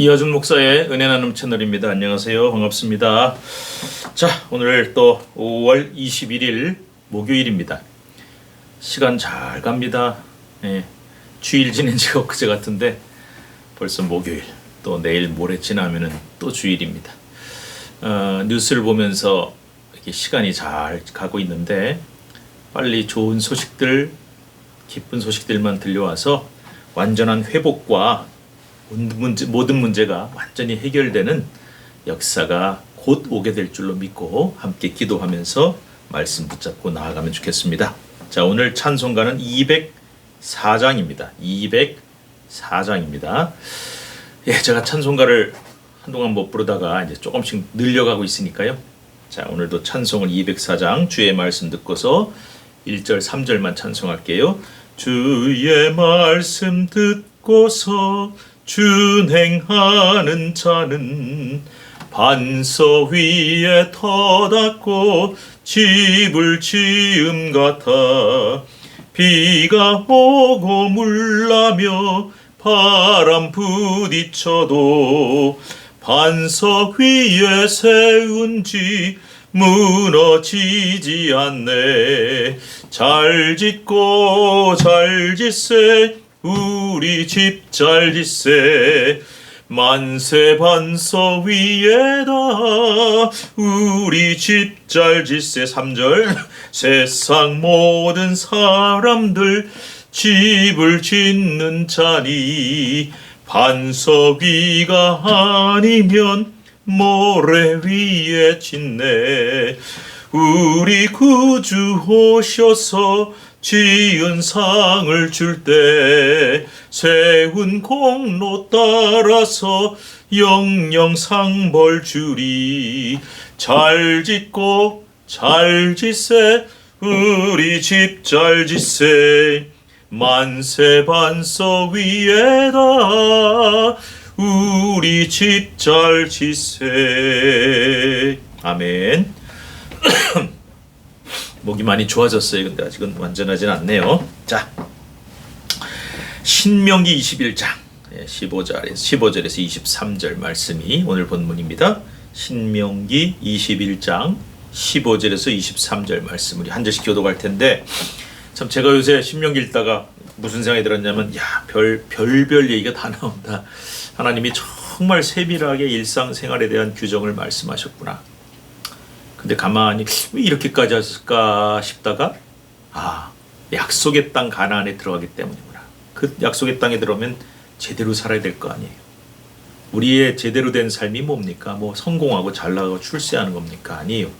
이어준 목사의 은혜 나눔 채널입니다. 안녕하세요. 반갑습니다. 자, 오늘 또 5월 21일 목요일입니다. 시간 잘 갑니다. 예, 주일 지낸 지가 엊그제 같은데 벌써 목요일 또 내일 모레 지나면은 또 주일입니다. 어, 뉴스를 보면서 이렇게 시간이 잘 가고 있는데 빨리 좋은 소식들, 기쁜 소식들만 들려와서 완전한 회복과 모든 문제가 완전히 해결되는 역사가 곧 오게 될 줄로 믿고 함께 기도하면서 말씀 붙잡고 나아가면 좋겠습니다. 자, 오늘 찬송가는 204장입니다. 204장입니다. 예, 제가 찬송가를 한동안 못 부르다가 이제 조금씩 늘려가고 있으니까요. 자, 오늘도 찬송을 204장 주의 말씀 듣고서 1절 3절만 찬송할게요. 주의 말씀 듣고서 준행하는 자는 반서 위에 터닫고 집을 지음 같아 비가 오고 물나며 바람 부딪혀도 반석 위에 세운 지 무너지지 않네. 잘 짓고 잘 짓세 우리 집잘 짓세 만세 반석 위에다. 우리 집잘 짓세 3절. 세상 모든 사람들 집을 짓는 자니 반석 위가 아니면 모래 위에 짓네. 우리 구주 오셔서 지은 상을 줄 때 세운 공로 따라서 영영 상벌 주리 잘 짓고 잘 짓세 우리 집 잘 짓세. 만세 반석 위에다 우리 집 잘 짓세. 아멘 목이 많이 좋아졌어요 근데 아직은 완전하진 않네요 자 신명기 21장 15절에서 15절에서 23절 말씀이 오늘 본문입니다 신명기 21장 15절에서 23절 말씀 우리 한 절씩 교도할 텐데 참 제가 요새 신명기 읽다가 무슨 생각이 들었냐면 야별 별별 얘기가 다 나온다. 하나님이 정말 세밀하게 일상생활에 대한 규정을 말씀하셨구나. 근데 가만히 왜 이렇게까지 하실까 싶다가 아 약속의 땅 가나안에 들어가기 때문이구나. 그 약속의 땅에 들어오면 제대로 살아야 될 거 아니에요. 우리의 제대로 된 삶이 뭡니까? 뭐 성공하고 잘 나가고 출세하는 겁니까? 아니에요.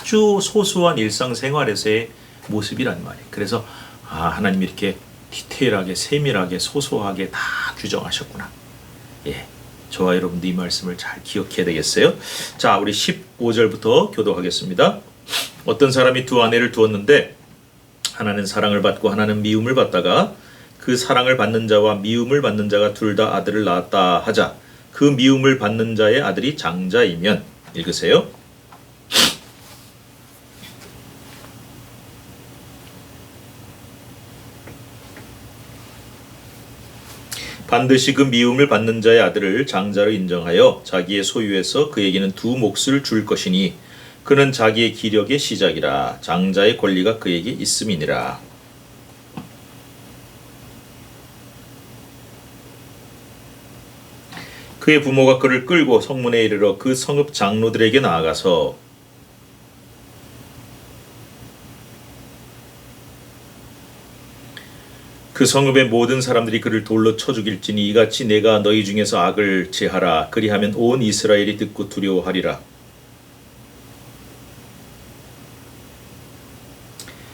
아주 소소한 일상생활에서의 모습이란 말이에요. 그래서 아 하나님이 이렇게 디테일하게 세밀하게 소소하게 다 규정하셨구나. 예. 저와 여러분도 이 말씀을 잘 기억해야 되겠어요. 자, 우리 15절부터 교도하겠습니다. 어떤 사람이 두 아내를 두었는데 하나는 사랑을 받고 하나는 미움을 받다가 그 사랑을 받는 자와 미움을 받는 자가 둘 다 아들을 낳았다 하자. 그 미움을 받는 자의 아들이 장자이면 읽으세요. 반드시 그 미움을 받는 자의 아들을 장자로 인정하여 자기의 소유에서 그에게는 두 몫을 줄 것이니 그는 자기의 기력의 시작이라 장자의 권리가 그에게 있음이니라. 그의 부모가 그를 끌고 성문에 이르러 그 성읍 장로들에게 나아가서 그 성읍의 모든 사람들이 그를 돌로 쳐 죽일지니 이같이 내가 너희 중에서 악을 제하라. 그리하면 온 이스라엘이 듣고 두려워하리라.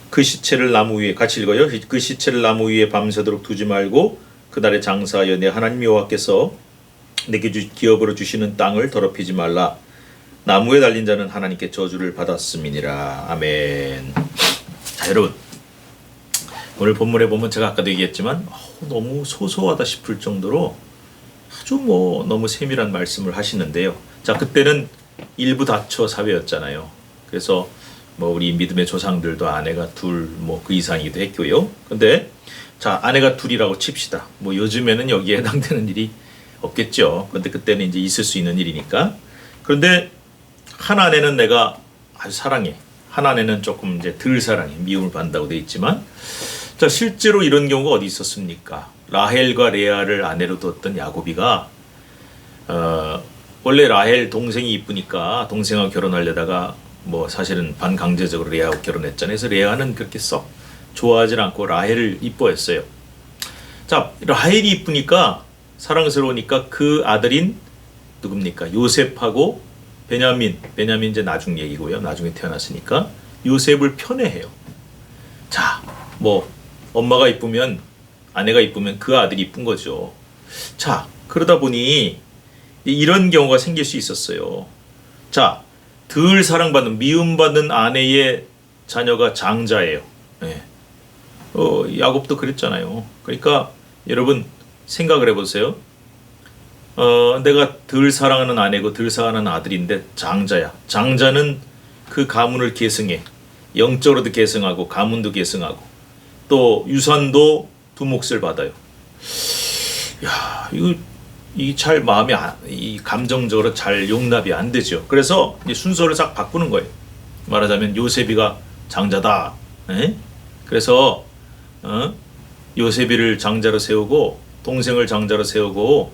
그 시체를 나무 위에 같이 읽어요. 그 시체를 나무 위에 밤새도록 두지 말고 그날에 장사하여 내 하나님 여호와께서 내게 주, 기업으로 주시는 땅을 더럽히지 말라. 나무에 달린 자는 하나님께 저주를 받았음이니라. 아멘. 자 여러분 오늘 본문에 보면 제가 아까도 얘기했지만 어, 너무 소소하다 싶을 정도로 아주 뭐 너무 세밀한 말씀을 하시는데요. 자 그때는 일부 다처 사회였잖아요. 그래서 뭐 우리 믿음의 조상들도 아내가 둘 뭐 그 이상이기도 했고요. 근데 자 아내가 둘이라고 칩시다. 뭐 요즘에는 여기에 해당되는 일이 없겠죠. 그런데 그때는 이제 있을 수 있는 일이니까. 그런데 한 아내는 내가 아주 사랑해. 한 아내는 조금 이제 덜 사랑해. 미움을 받는다고 돼 있지만 자 실제로 이런 경우가 어디 있었습니까? 라헬과 레아를 아내로 뒀던 야곱이가 어, 원래 라헬 동생이 이쁘니까 동생하고 결혼하려다가 뭐 사실은 반강제적으로 레아하고 결혼했잖아요. 그래서 레아는 그렇게 썩 좋아하지 않고 라헬을 이뻐했어요. 자 라헬이 이쁘니까 사랑스러우니까 그 아들인 누굽니까 요셉하고 베냐민 베냐민 이제 나중 얘기고요. 나중에 태어났으니까 요셉을 편애해요. 자, 뭐 엄마가 이쁘면 아내가 이쁘면 그 아들이 이쁜 거죠. 자, 그러다 보니 이런 경우가 생길 수 있었어요. 자, 덜 사랑받는 미움받는 아내의 자녀가 장자예요. 예. 어, 야곱도 그랬잖아요. 그러니까 여러분 생각을 해보세요. 어, 내가 덜 사랑하는 아내고 덜 사랑하는 아들인데 장자야. 장자는 그 가문을 계승해. 영적으로도 계승하고 가문도 계승하고 또 유산도 두 몫을 받아요. 야, 이거 이잘 마음이 안- 이 감정적으로 잘 용납이 안 되죠. 그래서 순서를 싹 바꾸는 거예요. 말하자면 요셉이가 장자다. 에? 그래서 어? 요셉이를 장자로 세우고 동생을 장자로 세우고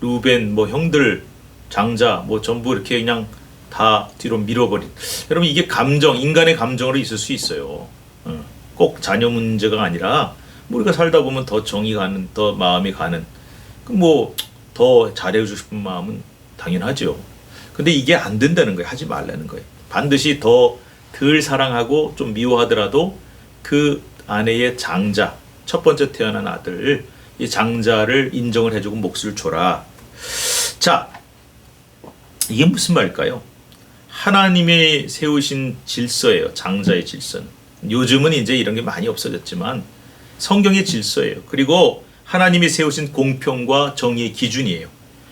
루벤 뭐 형들 장자 뭐 전부 이렇게 그냥 다 뒤로 밀어버린. 여러분 이게 감정 인간의 감정으로 있을 수 있어요. 어. 꼭 자녀 문제가 아니라 뭐 우리가 살다 보면 더 정이 가는 더 마음이 가는 뭐 더 잘해주고 싶은 마음은 당연하죠. 근데 이게 안 된다는 거예요. 하지 말라는 거예요. 반드시 더 덜 사랑하고 좀 미워하더라도 그 아내의 장자 첫 번째 태어난 아들 이 장자를 인정을 해주고 몫을 줘라. 자, 이게 무슨 말일까요? 하나님이 세우신 질서예요. 장자의 질서는. 요즘은 이제 이런 게 많이 없어졌지만 성경의 질서예요. 그리고 하나님이 세우신 공평과 정의의 기준이에요.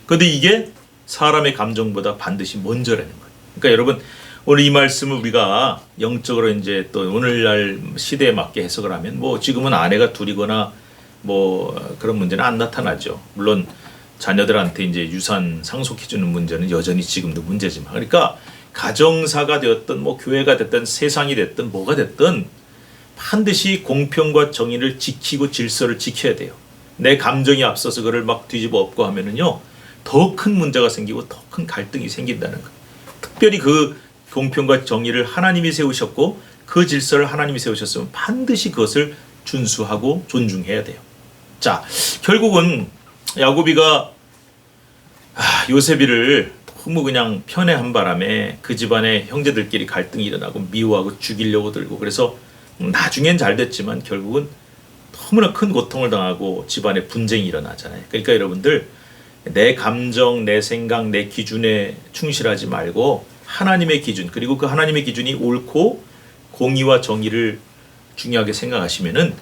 그런데 이게 사람의 감정보다 반드시 먼저라는 거예요. 그러니까 여러분 오늘 이 말씀을 우리가 영적으로 이제 또 오늘날 시대에 맞게 해석을 하면 뭐 지금은 아내가 둘이거나 뭐 그런 문제는 안 나타나죠. 물론 자녀들한테 이제 유산 상속해 주는 문제는 여전히 지금도 문제지만 그러니까 가정사가 되었든 뭐 교회가 됐든 세상이 됐든 뭐가 됐든 반드시 공평과 정의를 지키고 질서를 지켜야 돼요. 내 감정이 앞서서 그를 막 뒤집어 엎고 하면은요 더 큰 문제가 생기고 더 큰 갈등이 생긴다는 거예요. 특별히 그 공평과 정의를 하나님이 세우셨고 그 질서를 하나님이 세우셨으면 반드시 그것을 준수하고 존중해야 돼요. 자, 결국은 야곱이가 아, 요셉이를 너무 그냥 편애한 바람에 그 집안의 형제들끼리 갈등이 일어나고 미워하고 죽이려고 들고 그래서 나중엔 잘 됐지만 결국은 너무나 큰 고통을 당하고 집안에 분쟁이 일어나잖아요. 그러니까 여러분들 내 감정, 내 생각, 내 기준에 충실하지 말고 하나님의 기준 그리고 그 하나님의 기준이 옳고 공의와 정의를 중요하게 생각하시면은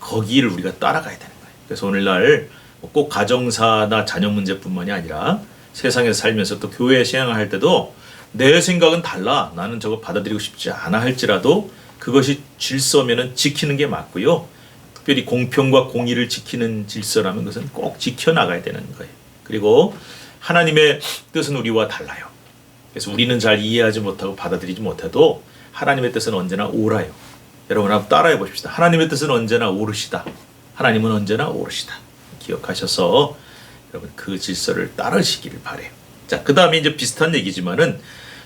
거기를 우리가 따라가야 되는 거예요. 그래서 오늘날 꼭 가정사나 자녀 문제뿐만이 아니라 세상에서 살면서 또 교회에 신앙할 때도 내 생각은 달라. 나는 저거 받아들이고 싶지 않아 할지라도 그것이 질서면은 지키는 게 맞고요. 특별히 공평과 공의를 지키는 질서라면 그것은 꼭 지켜나가야 되는 거예요. 그리고 하나님의 뜻은 우리와 달라요. 그래서 우리는 잘 이해하지 못하고 받아들이지 못해도 하나님의 뜻은 언제나 옳아요. 여러분 한번 따라해 보십시다. 하나님의 뜻은 언제나 옳으시다. 하나님은 언제나 옳으시다. 기억하셔서 여러분 그 질서를 따르시기를 바래요. 자, 그다음에 이제 비슷한 얘기지만은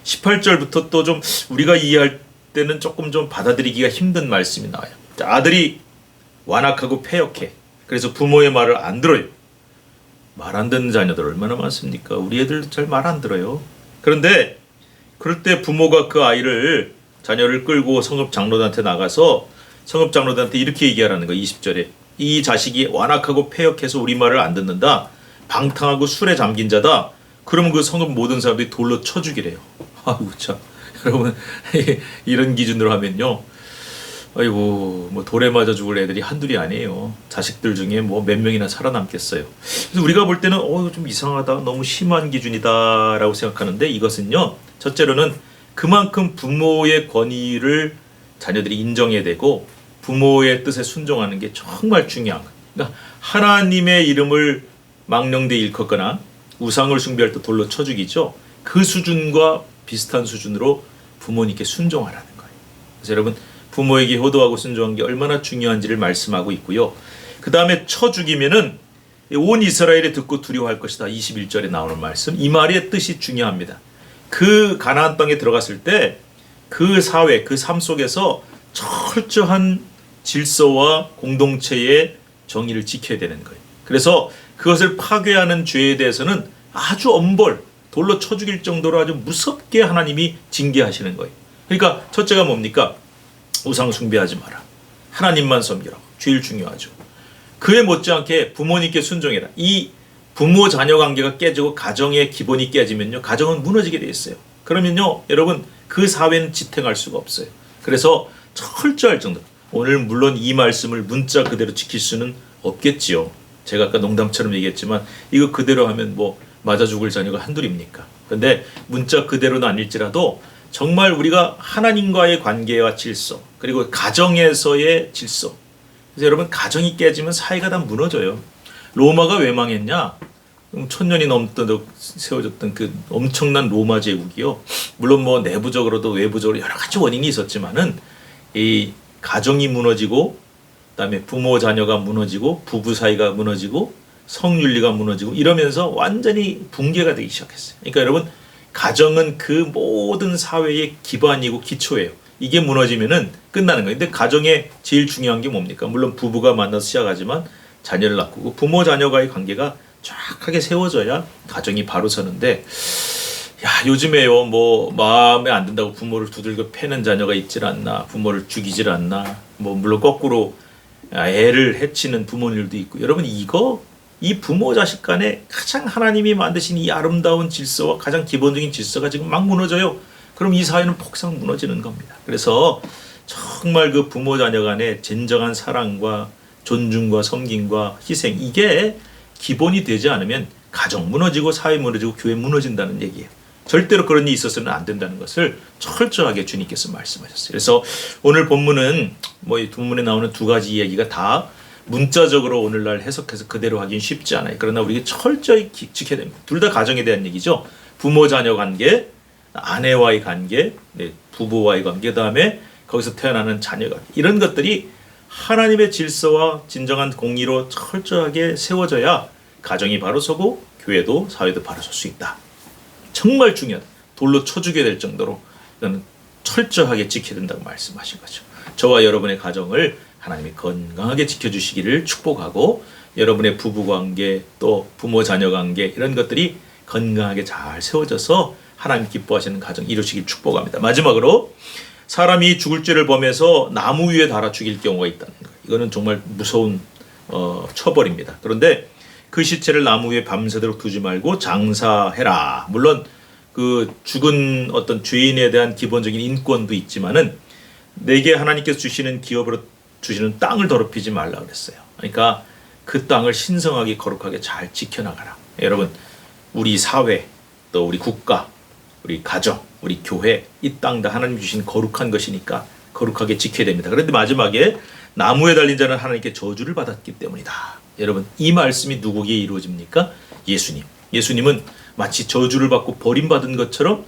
18절부터 또 좀 우리가 이해할 때는 조금 좀 받아들이기가 힘든 말씀이 나와요. 자, 아들이 완악하고 패역해. 그래서 부모의 말을 안 들어요. 말 안 듣는 자녀들 얼마나 많습니까? 우리 애들도 잘 말 안 들어요. 그런데 그럴 때 부모가 그 아이를 자녀를 끌고 성읍 장로들한테 나가서 성읍 장로들한테 이렇게 얘기하라는 거 20절에 이 자식이 완악하고 패역해서 우리 말을 안 듣는다. 방탕하고 술에 잠긴 자다. 그러면 그 성읍 모든 사람들이 돌로 쳐 죽이래요. 아이고 참. 여러분 이런 기준으로 하면요. 아이고 뭐 돌에 맞아 죽을 애들이 한둘이 아니에요. 자식들 중에 뭐 몇 명이나 살아남겠어요. 그래서 우리가 볼 때는 어 이거 좀 이상하다, 너무 심한 기준이다라고 생각하는데 이것은요. 첫째로는 그만큼 부모의 권위를 자녀들이 인정해야 되고 부모의 뜻에 순종하는 게 정말 중요한 거예요. 그러니까 하나님의 이름을 망령되 일컫거나 우상을 숭배할 때 돌로 쳐 죽이죠. 그 수준과 비슷한 수준으로 부모님께 순종하라는 거예요. 그래서 여러분 부모에게 효도하고 순종한 게 얼마나 중요한지를 말씀하고 있고요. 그 다음에 쳐 죽이면은 온 이스라엘이 듣고 두려워할 것이다. 21절에 나오는 말씀. 이 말의 뜻이 중요합니다. 그 가나안 땅에 들어갔을 때 그 사회, 그 삶 속에서 철저한 질서와 공동체의 정의를 지켜야 되는 거예요. 그래서 그것을 파괴하는 죄에 대해서는 아주 엄벌, 돌로 쳐 죽일 정도로 아주 무섭게 하나님이 징계하시는 거예요. 그러니까 첫째가 뭡니까? 우상 숭배하지 마라. 하나님만 섬기라. 제일 중요하죠. 그에 못지않게 부모님께 순종해라. 이 부모 자녀 관계가 깨지고 가정의 기본이 깨지면요. 가정은 무너지게 돼 있어요. 그러면요. 여러분 그 사회는 지탱할 수가 없어요. 그래서 철저할 정도. 오늘 물론 이 말씀을 문자 그대로 지킬 수는 없겠지요. 제가 아까 농담처럼 얘기했지만 이거 그대로 하면 뭐 맞아 죽을 자녀가 한둘입니까? 근데 문자 그대로는 아닐지라도 정말 우리가 하나님과의 관계와 질서 그리고 가정에서의 질서 그래서 여러분 가정이 깨지면 사회가 다 무너져요. 로마가 왜 망했냐? 천 년이 넘도록 세워졌던 그 엄청난 로마 제국이요. 물론 뭐 내부적으로도 외부적으로 여러 가지 원인이 있었지만은 이 가정이 무너지고 그다음에 부모 자녀가 무너지고 부부 사이가 무너지고 성윤리가 무너지고 이러면서 완전히 붕괴가 되기 시작했어요. 그러니까 여러분 가정은 그 모든 사회의 기반이고 기초예요. 이게 무너지면은 끝나는 거예요. 근데 가정의 제일 중요한 게 뭡니까? 물론 부부가 만나서 시작하지만 자녀를 낳고 부모 자녀과의 관계가 정확하게 세워져야 가정이 바로 서는데 야 요즘에요 뭐 마음에 안 든다고 부모를 두들겨 패는 자녀가 있질 않나 부모를 죽이질 않나 뭐 물론 거꾸로 애를 해치는 부모님들도 있고 여러분 이거 이 부모 자식 간에 가장 하나님이 만드신 이 아름다운 질서와 가장 기본적인 질서가 지금 막 무너져요. 그럼 이 사회는 폭삭 무너지는 겁니다. 그래서 정말 그 부모 자녀 간의 진정한 사랑과 존중과 섬김과 희생 이게 기본이 되지 않으면 가정 무너지고 사회 무너지고 교회 무너진다는 얘기예요. 절대로 그런 일이 있어서는 안 된다는 것을 철저하게 주님께서 말씀하셨어요. 그래서 오늘 본문은 뭐 이 본문에 나오는 두 가지 이야기가 다 문자적으로 오늘날 해석해서 그대로 하긴 쉽지 않아요. 그러나 우리가 철저히 지켜야 됩니다. 둘 다 가정에 대한 얘기죠. 부모 자녀 관계, 아내와의 관계, 네, 부부와의 관계, 그다음에 거기서 태어나는 자녀 관계 이런 것들이 하나님의 질서와 진정한 공의로 철저하게 세워져야 가정이 바로 서고 교회도 사회도 바로 설 수 있다. 정말 중요하다. 돌로 쳐주게 될 정도로 이거는 철저하게 지켜야 된다고 말씀하신 거죠. 저와 여러분의 가정을 하나님이 건강하게 지켜주시기를 축복하고 여러분의 부부 관계 또 부모 자녀 관계 이런 것들이 건강하게 잘 세워져서 하나님 기뻐하시는 가정 이루시길 축복합니다. 마지막으로 사람이 죽을 죄를 범해서 나무 위에 달아 죽일 경우가 있다는 거예요. 이거는 정말 무서운 어, 처벌입니다. 그런데 그 시체를 나무 위에 밤새도록 두지 말고 장사해라. 물론 그 죽은 어떤 죄인에 대한 기본적인 인권도 있지만은 내게 하나님께서 주시는 기업으로 주시는 땅을 더럽히지 말라 그랬어요. 그러니까 그 땅을 신성하게 거룩하게 잘 지켜나가라. 여러분, 우리 사회, 또 우리 국가, 우리 가정, 우리 교회, 이 땅 다 하나님 주신 거룩한 것이니까 거룩하게 지켜야 됩니다. 그런데 마지막에 나무에 달린 자는 하나님께 저주를 받았기 때문이다. 여러분, 이 말씀이 누구에게 이루어집니까? 예수님. 예수님은 마치 저주를 받고 버림받은 것처럼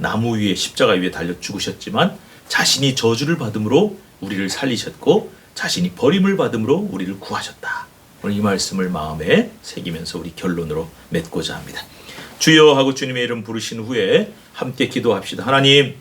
나무 위에 십자가 위에 달려 죽으셨지만 자신이 저주를 받음으로 우리를 살리셨고 자신이 버림을 받음으로 우리를 구하셨다. 오늘 이 말씀을 마음에 새기면서 우리 결론으로 맺고자 합니다. 주여 하고 주님의 이름 부르신 후에 함께 기도합시다. 하나님,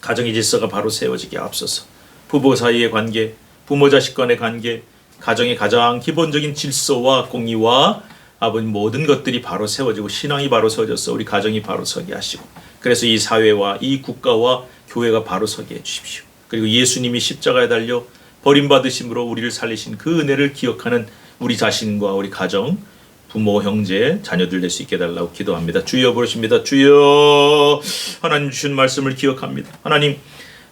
가정의 질서가 바로 세워지게 앞서서 부부 사이의 관계, 부모 자식 간의 관계, 가정의 가장 기본적인 질서와 공의와 아버님 모든 것들이 바로 세워지고 신앙이 바로 서져서 우리 가정이 바로 서게 하시고 그래서 이 사회와 이 국가와 교회가 바로 서게 해 주십시오. 그리고 예수님이 십자가에 달려 버림받으심으로 우리를 살리신 그 은혜를 기억하는 우리 자신과 우리 가정, 부모, 형제, 자녀들 될 수 있게 달라고 기도합니다. 주여 부르십니다. 주여 하나님 주신 말씀을 기억합니다. 하나님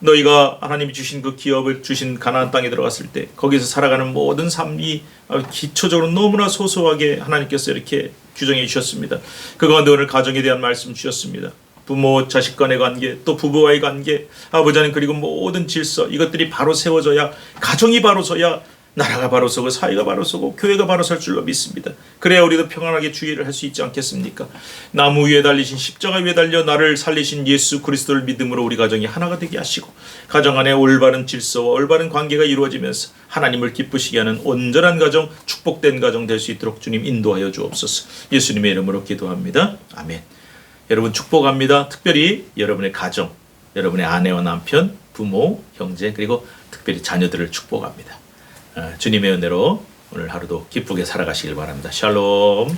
너희가 하나님이 주신 그 기업을 주신 가나안 땅에 들어갔을 때 거기서 살아가는 모든 삶이 기초적으로 너무나 소소하게 하나님께서 이렇게 규정해 주셨습니다. 그 가운데 오늘 가정에 대한 말씀 주셨습니다. 부모 자식 간의 관계 또 부부와의 관계 아버지 는 그리고 모든 질서 이것들이 바로 세워져야 가정이 바로 서야 나라가 바로 서고 사회가 바로 서고 교회가 바로 설 줄로 믿습니다. 그래야 우리도 평안하게 주의를 할 수 있지 않겠습니까? 나무 위에 달리신 십자가 위에 달려 나를 살리신 예수 그리스도를 믿음으로 우리 가정이 하나가 되게 하시고 가정 안에 올바른 질서와 올바른 관계가 이루어지면서 하나님을 기쁘시게 하는 온전한 가정, 축복된 가정 될 수 있도록 주님 인도하여 주옵소서. 예수님의 이름으로 기도합니다. 아멘. 여러분 축복합니다. 특별히 여러분의 가정, 여러분의 아내와 남편, 부모, 형제 그리고 특별히 자녀들을 축복합니다. 어, 주님의 은혜로 오늘 하루도 기쁘게 살아가시길 바랍니다. 샬롬.